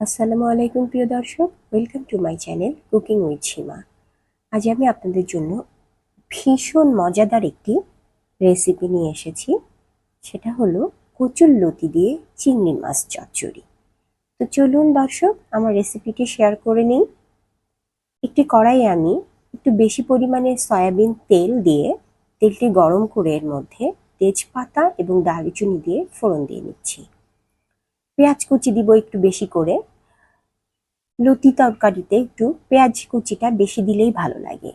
আসসালামু আলাইকুম, প্রিয় দর্শক। Welcome to my channel cooking with Seema আজ আমি আপনাদের জন্য ভীষণ মজাদার একটি রেসিপি নিয়ে এসেছি। সেটা হলো কচুর লতি দিয়ে চিংড়ি মাছ চচ্চড়ি। তো চলুন দর্শক, আমার রেসিপিটি শেয়ার করে নিই। একটি কড়াইয়ে আমি একটু বেশি পরিমাণে সয়াবিন তেল দিয়ে তেলটি গরম করে এর মধ্যে তেজপাতা এবং দারুচিনি দিয়ে ফোড়ন দিয়ে নিচ্ছি। পেঁয়াজ কুচি দিব একটু বেশি করে। লতি তরকারিতে একটু পেঁয়াজ কুচিটা বেশি দিলেই ভালো লাগে।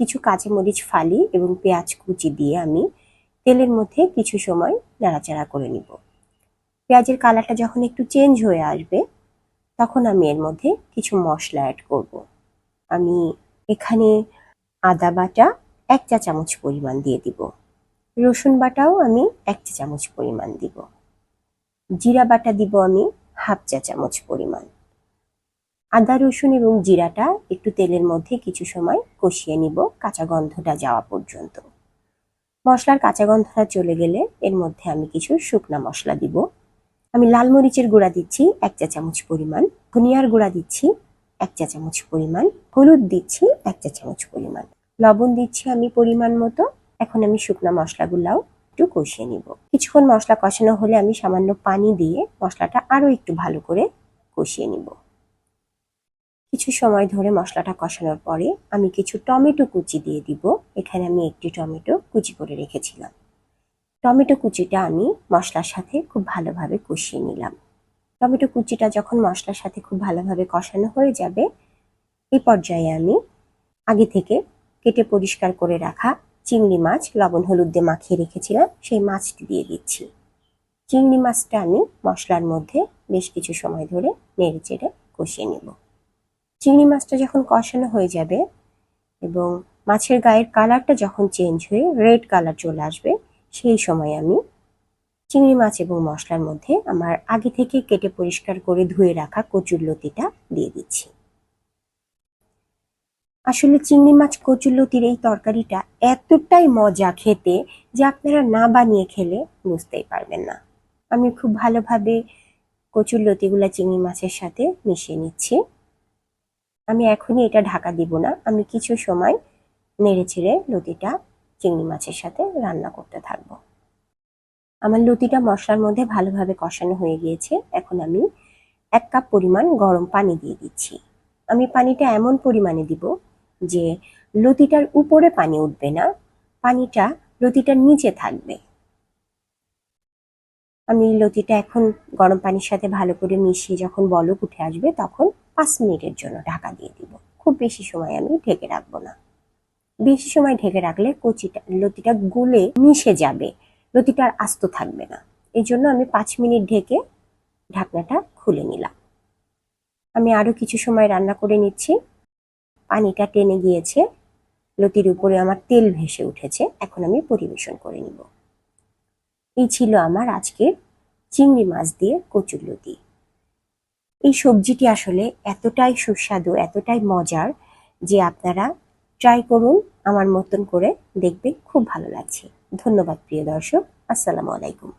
কিছু কাঁচামরিচ ফালি এবং পেঁয়াজ কুচি দিয়ে আমি তেলের মধ্যে কিছু সময় নাড়াচাড়া করে নিব। পেঁয়াজের কালারটা যখন একটু চেঞ্জ হয়ে আসবে, তখন আমি এর মধ্যে কিছু মশলা অ্যাড করব। আমি এখানে আদা বাটা এক চা চামচ পরিমাণ দিয়ে দিব। রসুন বাটাও আমি এক চা চামচ পরিমাণ দিব। জিরা বাটা দিব আমি হাফ চা চামচ পরিমাণ। আদা, রসুন এবং জিরাটা একটু তেলের মধ্যে কিছু সময় কষিয়ে নিব কাঁচা গন্ধটা যাওয়া পর্যন্ত। মশলার কাঁচা গন্ধটা চলে গেলে এর মধ্যে আমি কিছু শুকনা মশলা দিব। আমি লাল মরিচের গুঁড়া দিচ্ছি এক চা চামচ পরিমাণ, ধনিয়ার গুঁড়া দিচ্ছি এক চা চামচ পরিমাণ, হলুদ দিচ্ছি এক চা চামচ পরিমাণ। লবণ দিচ্ছি আমি পরিমাণ মতো, এখন আমি শুকনা মশলাগুলাও একটু কষিয়ে নিব। কিছুক্ষণ মশলা কষানো হলে আমি সামান্য পানি দিয়ে মশলাটা আরও একটু ভালো করে কষিয়ে নিব। কিছু সময় ধরে মশলাটা কষানোর পরে আমি কিছু টমেটো কুচি দিয়ে দিব। এখানে আমি একটি টমেটো কুচি করে রেখেছিলাম। টমেটো কুচিটা আমি মশলার সাথে খুব ভালোভাবে কষিয়ে নিলাম। টমেটো কুচিটা যখন মশলার সাথে খুব ভালোভাবে কষানো হয়ে যাবে এই পর্যায়ে আমি আগে থেকে কেটে পরিষ্কার করে রাখা চিংড়ি মাছ, লবণ, হলুদ দিয়ে মাখিয়ে রেখেছিলাম, সেই মাছটি দিয়ে দিচ্ছি। চিংড়ি মাছটা আমি মশলার মধ্যে বেশ কিছু সময় ধরে নেড়ে চেড়ে কষিয়ে নেব। চিংড়ি মাছটা যখন কষানো হয়ে যাবে এবং মাছের গায়ের কালারটা যখন চেঞ্জ হয়ে রেড কালার চলে আসবে, সেই সময় আমি চিংড়ি মাছ এবং মশলার মধ্যে আমার আগে থেকে কেটে পরিষ্কার করে ধুয়ে রাখা কচুর লতিটা দিয়ে দিচ্ছি। আসলে চিংড়ি মাছ কচুরলতির এই তরকারিটা এতটাই মজা খেতে যে আপনারা না বানিয়ে খেলে বুঝতেই পারবেন না। আমি খুব ভালোভাবে কচুরলতিগুলা চিংড়ি মাছের সাথে মিশিয়ে নিচ্ছি। আমি এখনই এটা ঢাকা দিব না। আমি কিছু সময় নেড়ে ছেড়ে লতিটা চিংড়ি মাছের সাথে রান্না করতে থাকব। আমার লতিটা মশলার মধ্যে ভালোভাবে কষানো হয়ে গিয়েছে। এখন আমি এক কাপ পরিমাণ গরম পানি দিয়ে দিচ্ছি। আমি পানিটা এমন পরিমাণে দিব যে লতিটার উপরে পানি উঠবে না। পানিটা লতিটার নিচে থাকবে। আমি লতিটা এখন গরম পানির সাথে ভালো করে মিশিয়ে যখন বলক উঠে আসবে তখন পাঁচ মিনিটের জন্য ঢাকা দিয়ে দিব। খুব বেশি সময় আমি ঢেকে রাখব না। বেশি সময় ঢেকে রাখলে কচিটা, লতিটা গুলে মিশে যাবে। লতিটা আর আস্ত থাকবে না। এই জন্য আমি পাঁচ মিনিট ঢেকে ঢাকনাটা খুলে নিলাম। আমি আরও কিছু সময় রান্না করে নিচ্ছি। পানিটা টেনে গিয়েছে। লতির উপরে আমার তেল ভেসে উঠেছে। এখন আমি পরিবেশন করে নিব। এই ছিল আমার আজকের চিংড়ি মাছ দিয়ে কচুর লতি। এই সবজিটি আসলে এতটাই সুস্বাদু, এতটাই মজার যে আপনারা ট্রাই করুন, আমার মতন করে দেখবেন, খুব ভালো লাগছে। ধন্যবাদ প্রিয় দর্শক, আসসালামু আলাইকুম।